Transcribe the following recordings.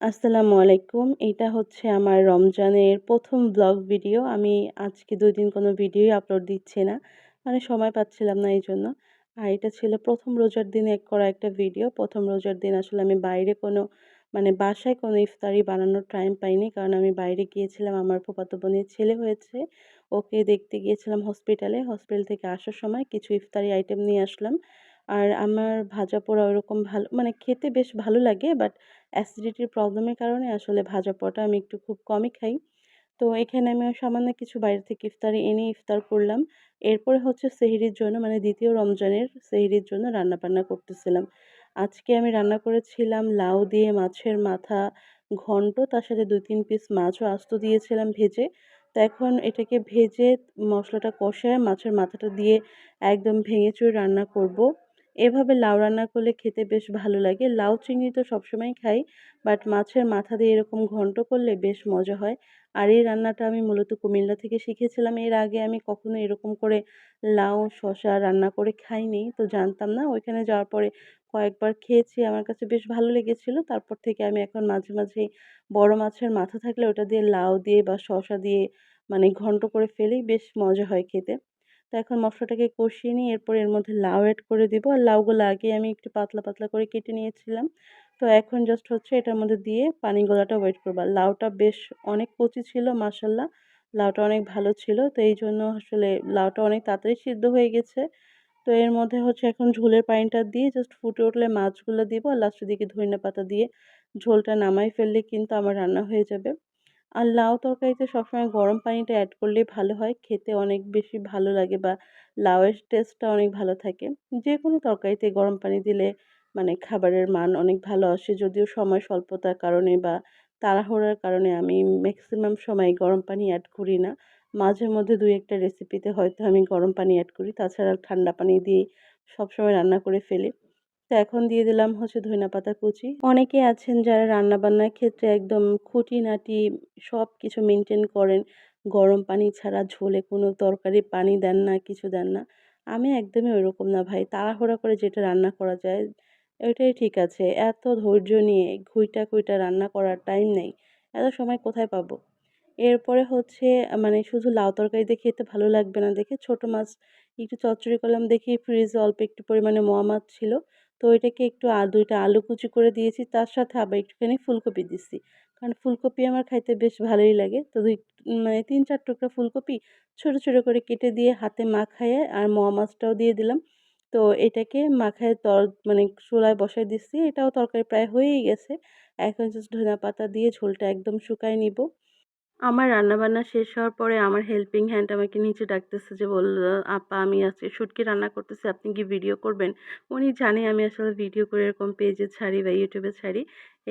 আসসালামু আলাইকুম। এটা হচ্ছে আমার রমজানের প্রথম ব্লগ ভিডিও আমি আজকে দুই দিন কোনো ভিডিওই আপলোড দিচ্ছি না। মানে সময় পাচ্ছিলাম না এই জন্য। আর এটা ছিল প্রথম রোজার দিনে করা একটা ভিডিও প্রথম রোজার দিন আসলে আমি বাইরে কোনো মানে বাসায় কোনো ইফতারি বানানোর টাইম পাইনি। কারণ আমি বাইরে গিয়েছিলাম, আমার ফুফাতো বোনের ছেলে হয়েছে। ওকে দেখতে গিয়েছিলাম হসপিটালে হসপিটাল থেকে আসার সময় কিছু ইফতারি আইটেম নিয়ে আসলাম। আর আমার ভাজা পোড়া ওরকম ভালো মানে খেতে বেশ ভালো লাগে বাট অ্যাসিডিটির প্রবলেমের কারণে আসলে ভাজা পোড়াটা আমি একটু খুব কমই খাই। তো এখানে আমি সামান্য কিছু বাইরে থেকে ইফতারি এনে ইফতার করলাম। এরপরে হচ্ছে সেহরির জন্য মানে দ্বিতীয় রমজানের সেহরির জন্য রান্না বান্না করতেছিলাম। আজকে আমি রান্না করেছিলাম লাউ দিয়ে মাছের মাথা ঘন্ট, তার সাথে দুই তিন পিস মাছও আস্ত দিয়েছিলাম ভেজে। তো এখন এটাকে ভেজে মশলাটা কষায় মাছের মাথাটা দিয়ে একদম ভেঙে চুরে রান্না করব। এভাবে লাউ রান্না করলে খেতে বেশ ভালো লাগে। লাউ চিংড়ি তো সবসময় খাই বাট মাছের মাথা দিয়ে এরকম ঘন্ট করলে বেশ মজা হয়। আর এই রান্নাটা আমি মূলত কুমিল্লা থেকে শিখেছিলাম। এর আগে আমি কখনো এরকম করে লাউ শশা রান্না করে খাইনি, তো জানতাম না। ওইখানে যাওয়ার পরে কয়েকবার খেয়েছি, আমার কাছে বেশ ভালো লেগেছিল। তারপর থেকে আমি এখন মাঝে মাঝেই বড় মাছের মাথা থাকলে ওটা দিয়ে লাউ দিয়ে বা শশা দিয়ে মানে ঘন্ট করে ফেলেই বেশ মজা হয় খেতে। তো এখন মশলাটাকে কষিয়ে নিয়ে এরপর এর মধ্যে লাউ অ্যাড করে দিব। আর লাউগুলো আগে আমি একটু পাতলা পাতলা করে কেটে নিয়েছিলাম। তো এখন জাস্ট হচ্ছে এটার মধ্যে দিয়ে পানি গলাটা ওয়েট করবা। লাউটা বেশ অনেক কচি ছিল মাসাল্লাহ লাউটা অনেক ভালো ছিল। তো এই জন্য আসলে লাউটা অনেক তাড়াতাড়ি সিদ্ধ হয়ে গেছে। তো এর মধ্যে হচ্ছে এখন ঝোলের পানিটা দিয়ে জাস্ট ফুটে উঠলে মাছগুলো দিব। আর লাস্টের দিকে ধনিয়া পাতা দিয়ে ঝোলটা নামাই ফেললে কিন্তু আমার রান্না হয়ে যাবে। আর লাউ তরকারিতে সবসময় গরম পানিটা অ্যাড করলেই ভালো হয়। খেতে অনেক বেশি ভালো লাগে বা লাউয়ের টেস্টটা অনেক ভালো থাকে। যে কোনো তরকারিতে গরম পানি দিলে মানে খাবারের মান অনেক ভালো আসে। যদিও সময় স্বল্পতার কারণে বা তাড়াহুড়ার কারণে আমি ম্যাক্সিমাম সময় গরম পানি অ্যাড করি না। মাঝে মধ্যে দুই একটা রেসিপিতে হয়তো আমি গরম পানি অ্যাড করি। তাছাড়া ঠান্ডা পানি দিয়ে সবসময় রান্না করে ফেলি। তো এখন দিয়ে দিলাম হচ্ছে ধনিয়া পাতা কুচি। অনেকে আছেন যারা রান্না বান্নার ক্ষেত্রে একদম খুঁটিনাটি সব কিছু মেনটেন করেন। গরম পানি ছাড়া ঝোলে কোনো তরকারি পানি দেন না, কিছু দেন না। আমি একদমই ওইরকম না ভাই। তাড়াহুড়া করে যেটা রান্না করা যায়, ওইটাই ঠিক আছে। এত ধৈর্য নিয়ে ঘুইটা কুইটা রান্না করার টাইম নেই। এত সময় কোথায় পাবো? এরপরে হচ্ছে মানে শুধু লাউ তরকারি দিয়ে খেতে ভালো লাগবে না। দেখে ছোট মাছ একটু চচ্চড়ি করলাম। দেখি ফ্রিজে অল্প একটু পরিমাণে মোয়া মাছ ছিল। তো ওইটাকে একটু দুইটা আলু কুচি করে দিয়েছি। তার সাথে আবার একটুখানি ফুলকপি দিচ্ছি। কারণ ফুলকপি আমার খাইতে বেশ ভালোই লাগে। তো দুই মানে তিন, চার টুকরা ফুলকপি ছোটো ছোটো করে কেটে দিয়ে হাতে মাখায়ে আর মোয়া মাছটাও দিয়ে দিলাম। তো এটাকে মাখায় তর মানে চুলায় বসাই দিচ্ছি। এটাও তরকারি প্রায় হয়েই গেছে। এখন জাস্ট ধনিয়া পাতা দিয়ে ঝোলটা একদম শুকায় নিব। আমার রান্নাবান্না শেষ হওয়ার পরে আমার হেল্পিং হ্যান্ড আমাকে নিচে ডাকতেছে যে বলল, আপা, আমি আজকে শুটকি রান্না করতেছি, আপনি কি ভিডিও করবেন? উনি জানে আমি আসলে ভিডিও করে এরকম পেজে ছাড়ি বা ইউটিউবে ছাড়ি।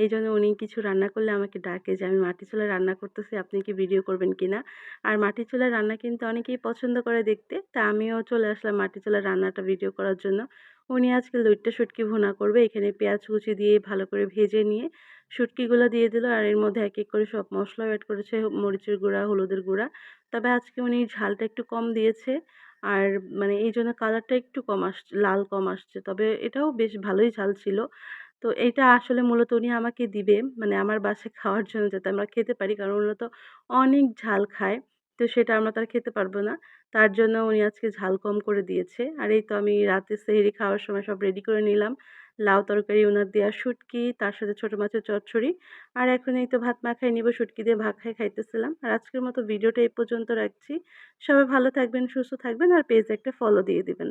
এই জন্য উনি কিছু রান্না করলে আমাকে ডাকে যে, আমি মাটি চুলায় রান্না করতেছি, আপনি কি ভিডিও করবেন কি না? আর মাটি চুলার রান্না কিন্তু অনেকেই পছন্দ করে দেখতে, তা আমিও চলে আসলাম মাটি চুলার রান্নাটা ভিডিও করার জন্য। উনি আজকে লইট্টা শুটকি ভুনা করবে, এখানে পেঁয়াজ কুচি দিয়ে ভালো করে ভেজে নিয়ে শুটকিগুলো দিয়ে দিল, আর এর মধ্যে এক এক করে সব মশলা অ্যাড করেছে, মরিচের গুঁড়া, হলুদের গুঁড়া। তবে আজকে উনি ঝালটা একটু কম দিয়েছে, আর মানে এই জন্য কালারটা একটু কম আসছে লাল কম আসছে, তবে এটাও বেশ ভালোই ঝাল ছিল। তো এইটা আসলে মূলত উনি আমাকে দিবে মানে আমার বাসায় খাওয়ার জন্য যাতে আমরা খেতে পারি, কারণ ওরা তো অনেক ঝাল খায়। তো সেটা আমরা তার খেতে পারব না। তার জন্য উনি আজকে ঝাল কম করে দিয়েছে। আর এই তো আমি রাতে সেহরি খাওয়ার সময় সব রেডি করে নিলাম। লাউ তরকারি ওনার দেওয়া শুটকি, তার সাথে ছোট মাছের চচ্চড়ি। আর এখন এই তো ভাত মাখাই নিব, শুটকি দিয়ে ভাত খাই খাইতেছিলাম। আর আজকের মতো ভিডিওটা এই পর্যন্ত রাখছি। সবাই ভালো থাকবেন, সুস্থ থাকবেন, আর পেজ একটা ফলো দিয়ে দিবেন।